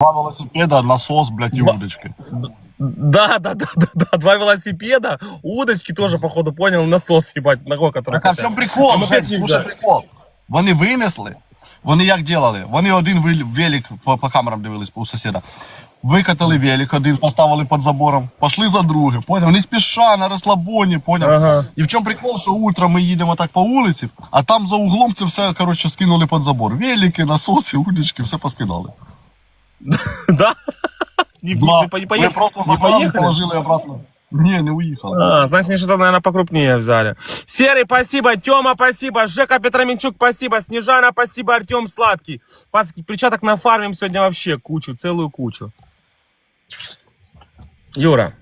Два велосипеда, насос, блядь, и Два- удочки. Да, да, да, да, да, два велосипеда, удочки тоже, походу, понял, насос, ебать, ногой, который... Так а в чому прикол? Там Жень, опять слушай нельзя. прикол. Вони винесли, вони як делали? Вони один вил- велик по, по камерам дивились у сусіда. Викатали велик один, поставили під забором, пішли за другим, поняв? Не спіша, на розслабоні, поняв? Ага. І в чому прикол, що утром ми їдемо так по вулиці, а там за углом це все, коротше, скинули під забор. Велики, насоси, удочки, все поскидали. Да? Не, не, Да. не, не поехали? просто Не забрали, поехали? положили обратно. Ні, не уїхали. А, значит, они что-то, наверное, покрупнее взяли. Серый, спасибо. Тёма, спасибо. Жека Петроменчук, спасибо. Снежана, спасибо. Артем Сладкий. Пацки, перчаток нафармим сегодня вообще кучу, целую кучу. Юра.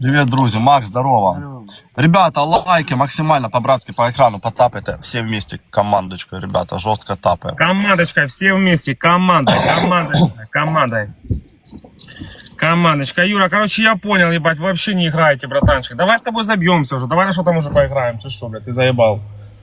Привет, друзі, Макс, здорово. Ребята, лайки максимально по-братски по экрану потапайте. Все вместе командочкой, ребята, жестко тапаем. Командочка, все вместе. Команда, команда, командой. Командочка. Юра, короче, я понял, ебать, вы вообще не играете, братанчик. Давай с тобой забьемся уже. Давай на что там уже поиграем. Че что, блядь, ты заебал?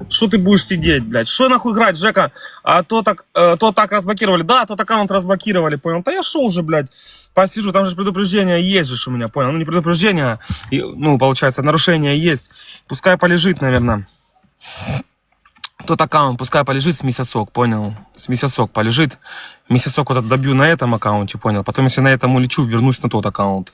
Что ты будешь сидеть, блядь? Что нахуй играть, Жека? А то так, э, то так разблокировали. Да, тот аккаунт разблокировали, понял. Да я шел уже, блядь, посижу. Там же предупреждение есть же у меня, понял. Ну, не предупреждение, и, ну, получается, нарушение есть. Пускай полежит, наверное. Тот аккаунт, пускай полежит с месяцок, понял? С месяцок полежит. Месяцок вот добью на этом аккаунте, понял? Потом, если на этом улечу, вернусь на тот аккаунт.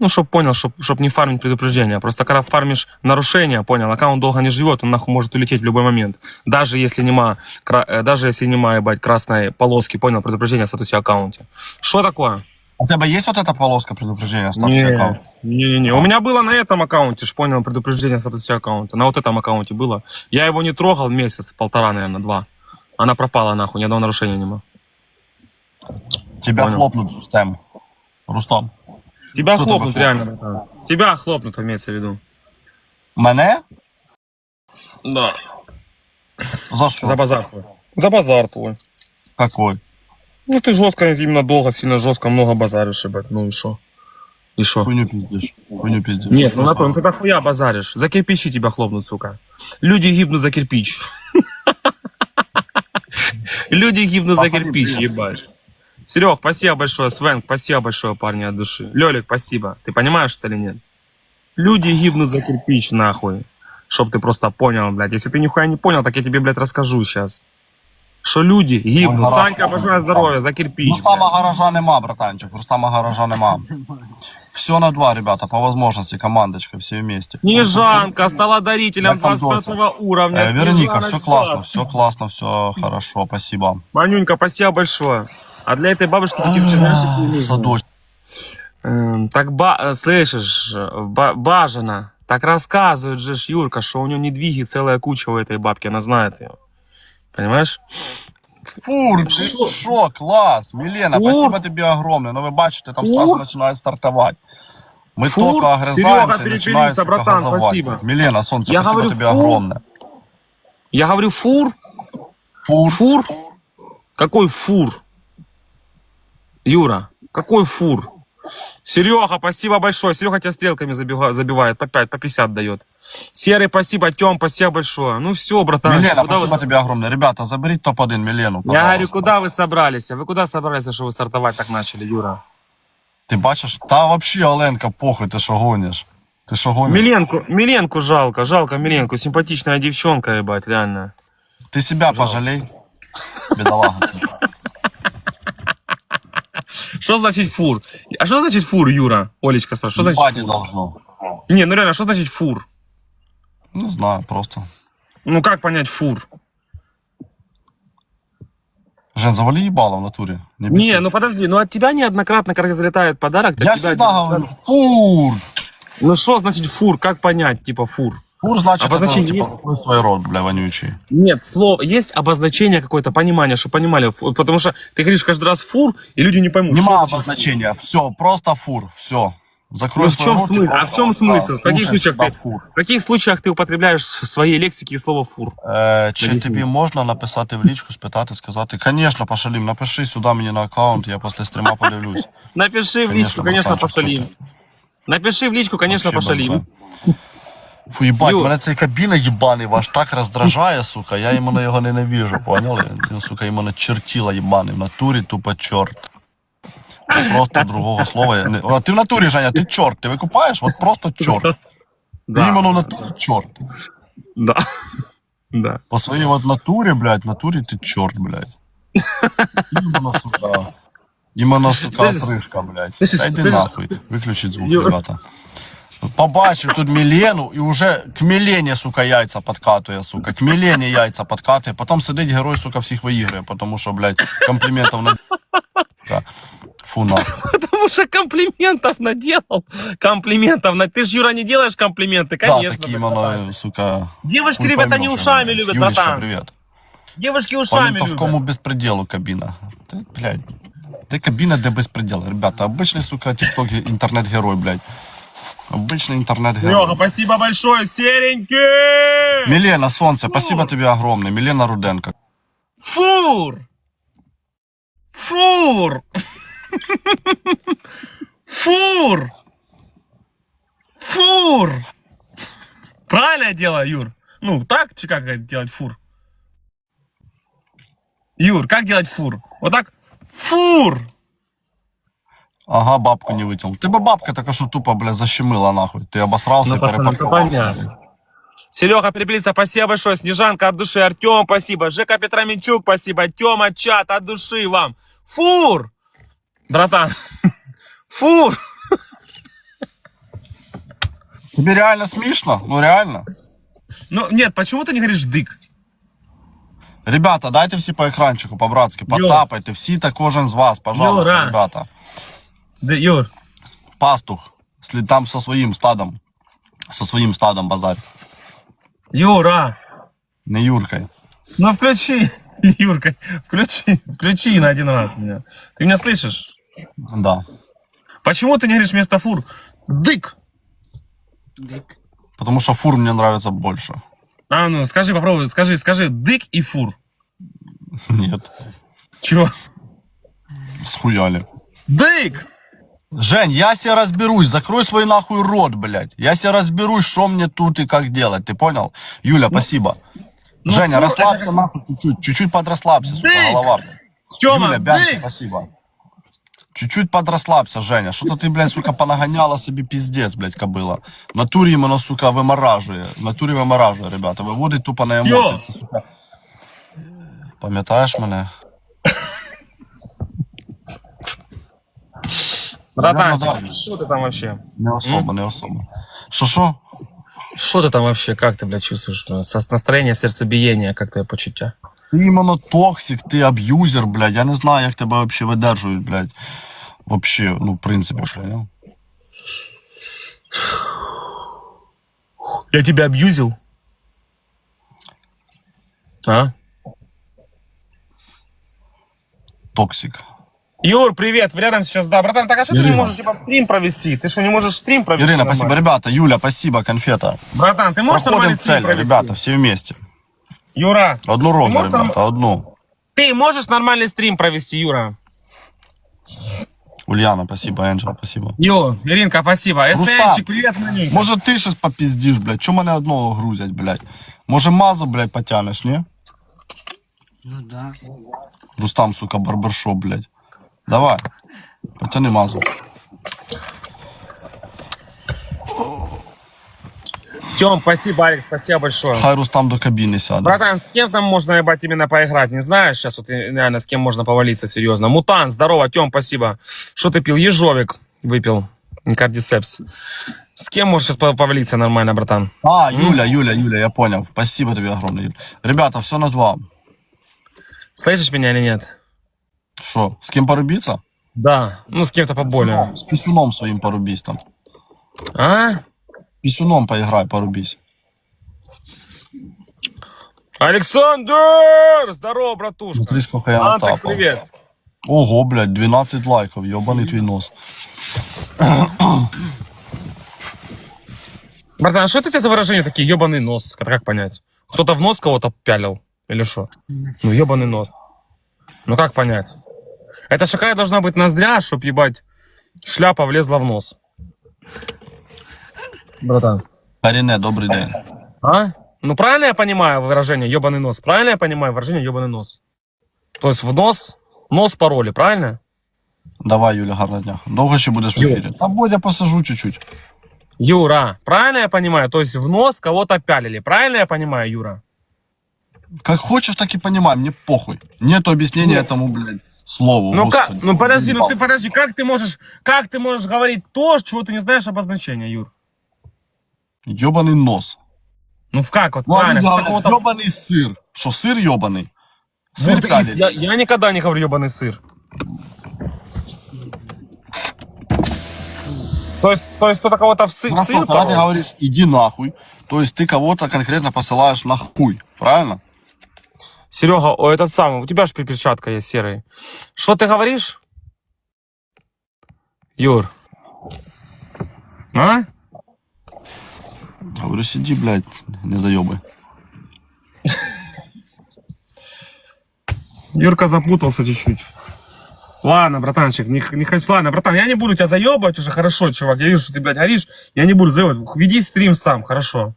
Ну, чтоб понял, чтоб, чтоб не фармить предупреждения. Просто когда фармишь нарушение, понял, аккаунт долго не живет, он нахуй может улететь в любой момент. Даже если нема, кра- даже если нема, ебать, красной полоски, понял, предупреждения о статусе аккаунте. Что такое? У тебя есть вот эта полоска предупреждения о статусе Не, аккаунта? не, не. У меня было на этом аккаунте, ж понял, предупреждение о статусе аккаунта. На вот этом аккаунте было. Я его не трогал месяц, полтора, наверное, два. Она пропала нахуй, ни одного нарушения нема. Тебя Понял. хлопнут, Рустем. Рустам. Тебя Кто хлопнут, реально, братан. Тебя хлопнут, имеется в виду. Мене? Да. За що? За базар твой. За базар твой. Какой? Ну ты жестко, именно долго, сильно жестко, много базаришь, ебать. Ну и шо? И шо? Хуйню пиздишь. Хуйню пиздишь. Нет, ну напомню, ты хуя базаришь. За кирпичи тебя хлопнут, сука. Люди гибнут за кирпич. Люди гибнут за кирпич, ебать. Серег, спасибо большое. Свен, спасибо большое, парни, от души. Лелик, спасибо. Ты понимаешь это или нет? Люди гибнут за кирпич, нахуй. Чтоб ты просто понял, блядь. Если ты нихуя не понял, так я тебе, блядь, расскажу сейчас. Что люди гибнут. гараж, Санька, гараж. обожаю здоровья, за кирпич. Рустама гаража нема, братанчик. Рустама гаража нема. Все на два, ребята, по возможности, командочка, все вместе. Снежанка стала дарителем там 25 уровня. Э, Вероника, все классно, все классно, все хорошо, спасибо. Манюнька, спасибо большое. А для этой бабушки такие вчерашники не нужны. Садочек. Эм, Так, ба- э, слышишь, ба- Бажана, так рассказывает же Юрка, что у нее недвиги целая куча у этой бабки, она знает ее. Понимаешь? Фур, ты шо, класс. Милена, Фур. спасибо тебе огромное. Ну вы бачите, там Фур. сразу начинает стартовать. Мы Фур. только огрызаемся Серега, и начинает, перепелиться, сука, братан, газовать. спасибо. Милена, солнце, Я спасибо говорю, тебе фур. огромное. Я говорю, фур? Фур. Фур? Какой фур? Юра, какой фур? Серега, спасибо большое. Серега тебя стрелками забива- забивает, по 5, по 50 дает. Серый, спасибо, Тем, спасибо большое. Ну все, братан. Милена, куда вы спасибо с- тебе огромное. Ребята, заберите топ-1 Милену, Я пожалуйста. говорю, куда вы собрались? Вы куда собрались, что вы стартовать так начали, Юра? Ти бачиш? Та вообще, Оленка, похуй, ти що гониш? Ти що гониш? Миленку, Миленку жалко, жалко Миленку. Симпатичная девчонка, ебать, реально. Ти себе пожалей. Бідолага. Что значит фур? А что значит фур, Юра? Олечка спрашивает, что значит Баді фур? должно. Не, ну реально, что значит фур? Не знаю, просто. Ну как понять фур? Жен, завали їбало в натурі. Не, беси. Не, ну подожди, ну от тебя неоднократно, когда залетает подарок, от Я тебя всегда неоднократно- говорю, фур. Ну что значит фур? Как понять, типа фур? Фур значит, Обозначение это, типа, есть? хуй свой рот, бля, вонючий. Нет, слово, есть обозначение какое-то, понимание, что понимали. Фу- Потому что ты говоришь каждый раз фур, и люди не поймут. Нема что значит обозначения. Все, просто фур. Все. Закрой Ну, в свой чем рот и смысл? просто, А в чем да, смысл? В каких слушай случаях всегда ты- фур. В каких случаях ты употребляешь в своей лексике слово фур? Е, чи Поясни. тобі можна написати в лічку, спитати, сказати, звісно, Пашалім, напиши сюди мені на аккаунт, я після стріма подивлюсь. Напиши в Конечно, личку, конечно, братанчик, пошалим. Напиши в личку, конечно, Вообще пошалим. бомба. Фу, їбать, Ю. мене цей кабіна їбаний ваш так роздражає, сука, я йому його ненавижу, поняли? Він, сука, йому начертіла їбаний, в натурі тупо чорт. Просто другого слова. я Не... А ти в натурі, Женя, ти чорт, ти викупаєш? От просто чорт. Ти Да. іменно в натурі чорт. Да. Да. По своей вот натуре, блядь, натуре ты черт, блядь. Именно, сука. Именно, сука, Слышишь? отрыжка, блядь. Слышишь, Да иди слышишь? нахуй. Выключить звук, Ю- ребята. Побачив тут Мілену і уже к Мілені, сука, яйця подкатує, сука. К Мілені яйця подкатує. Потім сидить герой, сука, всіх виігрує, тому що, блядь, компліментів на... Сука. Фу, нахуй. Потому что комплиментов наделал. Комплиментов. на- Ты ж, Юра, не делаешь комплименты, Да, конечно. такі, братан. іменно, сука... Девушки, хуй ребята, поймешь, не ушами блядь. любят, Юлечка, братан. привет. Девушки По ушами ментовскому любят. беспределу кабина. Ты, блядь, ты кабина для беспредела. Ребята, обычный, сука, тикток интернет-герой, блядь. Обычный интернет-герой. Леха, спасибо большое, серенький! Милена, солнце, спасибо тебе огромное. Милена Руденко. Фур! Фур! Фур! Фур! Правильно я делаю, Юр? Ну, так, чи как делать фур? Юр, как делать фур? Вот так? Фур! Ага, бабку не вытянул. Ты бы бабка только что тупо, бля, защемила нахуй. Ты обосрался Ну, и ну, перепарковался. понятно. Серега Переплица, спасибо большое. Снежанка от души. Артем, спасибо. Жека Петроменчук, спасибо. Тема, чат от души вам. Фур! Братан. Фур! Тебе реально смешно? Ну реально. Ну, нет, почему ты не говоришь дык? Ребята, дайте всі по екранчику, по-братськи, потапайте. Та кожен з вас, пожалуйста, Юра. ребята. Да, Юр. Пастух, слід там со своїм стадом. Со своїм стадом базарь. Юра. Не Юркой. Ну, включи. Юрка, включи. Включи на один раз меня. Ты меня слышишь? Да. Почему ты не говоришь вместо фур? Дык. Потому что фур мне нравится больше. А, ну, скажи, попробуй, скажи, скажи, дык и фур. Нет. Чего? Схуяли. Дык! Жень, я себе разберусь, закрой свой нахуй рот, блядь. Я себе разберусь, что мне тут и как делать, ты понял? Юля, спасибо. ну, Женя, фу, расслабься это- нахуй чуть-чуть, чуть-чуть подрасслабься, сука, Дык! голова. Тёма, Юля, Бянчик, дык! спасибо. Чуть-чуть подрасслабься, Женя. Что-то ты, блядь, сука, понагоняла себе пиздец, блядь, кобыла. В натурі іменно, сука, виморажує. В натурі виморажує, ребята. Виводить тупо на емоції. Йо! Це, сука. Пам'ятаєш мене? Братанчик, да. что ты там вообще? Не особо, не особо. Що що? Что ты там вообще, как ты, блядь, чувствуешь? ну, со- Настроение, сердцебиение, как твое почуття? Ти іменно токсик, ти аб'юзер, блядь. Я не знаю, як тебе вообще видержують, блядь. Вообще, ну, в принципі, понял? Я тебя абьюзил? А? Токсик. Юр, привет, вы рядом сейчас, да, братан, так а что ты не Ирина. можешь, типа, стрим провести? Ты что, не можешь стрим провести? Ірина, нормально? спасибо. Ребята, Юля, спасибо, конфета. Братан, ты можешь Проходим нормальный в стрим цель, провести? ребята, все вместе. Юра, Одну розу, можешь ребята, одну. ты можешь нормальный стрим провести, Юра? Ульяна, спасибо, Энджел, спасибо. Ё, Иринка, спасибо. Рустам. СНчик, привет, маленький. Може ти щось попіздиш, блядь? Чому мене одного грузять, блядь? Може мазу, блядь, потянеш, ні? Ну да. Рустам, сука, барбершоп, блядь. Давай. Потяни мазу. Тём, спасибо, Алекс, спасибо большое. Хай Рустам до кабіни сяде. Братан, с кем там можно, ебать, именно поиграть? Не знаешь сейчас вот реально с кем можно повалиться серьезно? Мутант, здорово, Тём, спасибо. Что ты пил? Ежовик выпил. Кардисепс. С кем можешь сейчас повалиться нормально, братан? А, Юля, Юля, Юля, я понял. Спасибо тебе огромное, Юля. Ребята, все на два. Слышишь меня или нет? Що, з ким порубиться? Да. Ну, с кем-то поболее. З пісюном своїм порубись там. А? Пісюном поіграй, порубись. Александр! Здорово, братушка. Смотри, сколько я Антик, натапав. привет. Ого, блядь, 12 лайков, ебаний твій нос. Братан, а что это у тебя за выражения такие? Ебаный нос. Это как понять? Кто-то в нос кого-то пялил? Или что? Ну, ебаный нос. Ну, как понять? Это же какая должна быть ноздря, чтоб, ебать, шляпа влезла в нос. Братан. Каріне, добрий день. А? Ну, правильно я понимаю выражение ебаный нос? Правильно я понимаю выражение ебаный нос? То есть в нос, нос пароли, правильно? Давай, Юля, гарного дня. Довго ще будеш в Юля. ефірі? Та Бодя посажу чуть-чуть. Юра, правильно я понимаю? То есть в нос кого-то пялили, правильно я понимаю, Юра? Как хочешь, так и понимай, мне похуй. Нет объяснения этому, блядь, слову. Ну как? Ну подожди, ну ты подожди, как ты можешь, как ты можешь говорить то, чего ты не знаешь обозначения, Юр? Ёбаный нос. Ну в как вот Ну, они правильно? говорят, какого-то- ёбаный сыр. Что, сыр ёбаный? Сыр Вот я, я никогда не говорю ебаный сыр. То есть, то есть кто-то кого-то в, сы- в Просто сыр когда ты говоришь, иди нахуй, то есть ты кого-то конкретно посылаешь на хуй, правильно? Серега, о, этот самый, у тебя же перчатка есть серая. Что ты говоришь? Юр. А? Говорю, сиди, блядь, не заебай. Юрка запутался чуть-чуть. Ладно, братанчик, не, не хочу. Ладно, братан, я не буду тебя заебать уже, хорошо, чувак. Я вижу, что ты, блядь, горишь. Я не буду заебать. Веди стрим сам, хорошо.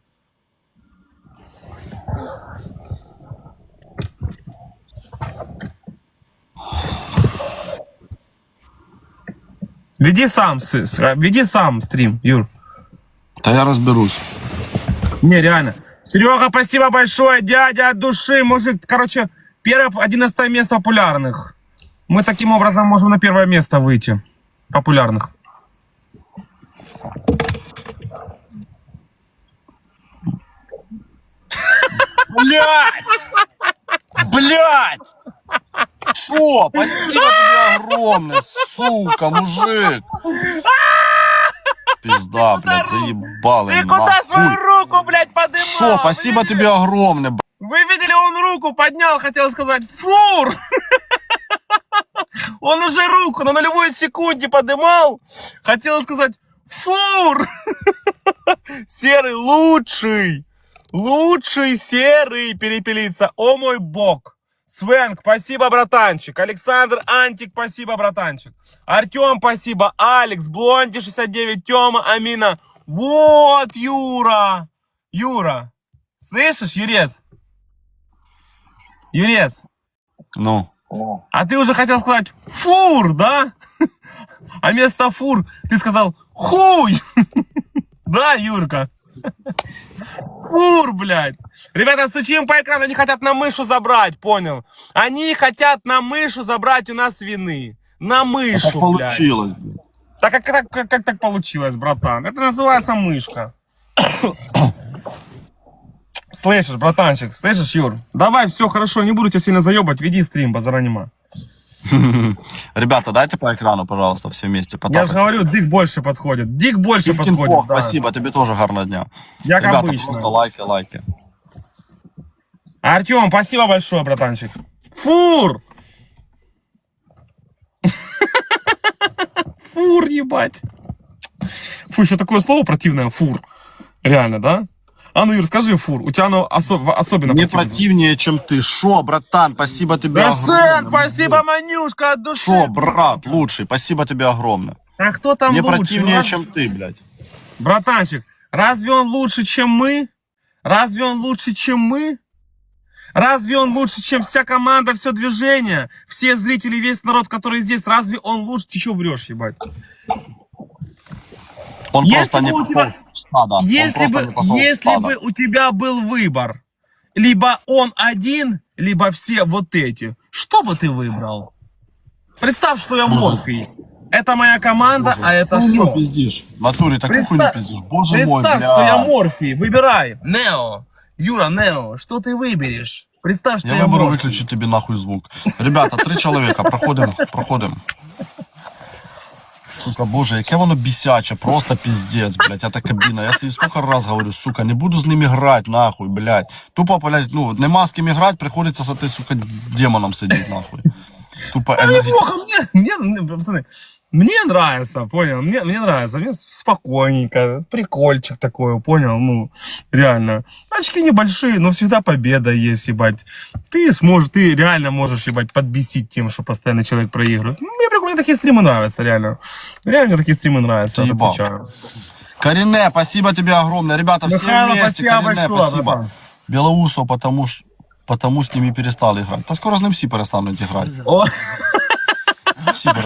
Веди сам, веди сам стрим, Юр. Да я разберусь. Не, реально. Серега, спасибо большое, дядя от души. Мужик, короче, первое, 11 место популярных. Мы таким образом можем на первое место выйти. Популярных. Блядь! Блядь! Шо? Спасибо тебе огромное, сука, мужик! Пизда, блядь, заебал. Ты куда свою руку, блядь, подымал? Шо, спасибо тебе огромное, б***ь. Вы видели, он руку поднял, хотел сказать фур! Он уже руку на нулевой секунде подымал, хотел сказать фур! Серый лучший! Лучший серый перепелиться! О мой бог! Свенк, спасибо, братанчик. Александр Антик, спасибо, братанчик. Артем, спасибо. Алекс, Блонди 69, Тёма, Амина. Вот, Юра. Юра. Слышишь, Юрец? Юрец, Ну, а ты уже хотел сказать фур, да? А вместо фур ты сказал хуй. Да, Юрка? Фур, блядь. Ребята, стучим по экрану, они хотят на мышу забрать, понял? Они хотят на мышу забрать у нас вины. На так мышу, блядь. получилось, блядь. Так как, как, как, как так получилось, братан? Это называется мышка. Слышишь, братанчик, слышишь, Юр? Давай, все хорошо, не буду тебя сильно заебать, веди стрим, базара нема. Ребята, дайте по экрану, пожалуйста, все вместе. Я же говорю, Дик больше подходит. Дик больше Киркин подходит, Бог, да. Спасибо, тебе тоже гарного дня. Як Ребята, обычно. просто лайки, лайки. Артем, спасибо большое, братанчик. Фур! Фур, ебать. Фу, еще такое слово противное, фур. Реально, да? А ну, Юр, скажи фур. У тебя оно осо- особенно Не противное. противнее, чем ты. Шо, братан, спасибо тебе Да, огромное. сын, спасибо, Манюшка, от души. Шо, брат, лучший, спасибо тебе огромное. А кто там Не лучше? противнее, Раз- чем ты, блядь. Братанчик, разве он лучше, чем мы? Разве он лучше, чем мы? Разве он лучше, чем вся команда, все движение, все зрители, весь народ, который здесь? Разве он лучше? Ты что врешь, ебать? Он Если просто не у тебя- стадо. он Если бы, если бы у тебя был выбор, либо он один, либо все вот эти, что бы ты выбрал? Представь, что я Морфий. Это моя команда, а это Хуйню что? пиздишь. В натуре такую Представь- хуйню пиздишь. Боже мой, Представь, бля. что я Морфий. Выбирай. Нео. Юра, Нео, что ты выберешь? Представь, что Я я, выберу Морфий. выключить тебе нахуй звук. Ребята, три чоловіка, проходимо, проходимо. Сука, боже, яке воно бісяче, просто піздець, блядь, эта кабіна. Я собі скільки раз говорю, сука, не буду з ними грати, нахуй, блядь. Тупо, блядь, ну, нема з ким грати, приходиться з этой, сука, демоном сидіти, нахуй. Тупо енергетика. Неплохо, мне, нравится, понял, мне, мне нравится, мне спокойненько, прикольчик такой, понял, ну, реально. Очки небольшие, но всегда победа есть, ебать. Ты сможешь, ты реально можешь, ебать, подбесить тем, что постоянно человек проигрывает. Мне прикольно, такие стримы нравятся, реально. Реально такие стримы нравятся, ебал. отвечаю. Спасибо тебе огромное. Ребята, все Михайло, вместе, спасибо большое, спасибо. братан. Белоусов, потому что потому с ними перестали грати. Та скоро з ним всі перестануть грати. О, Всі перестануть.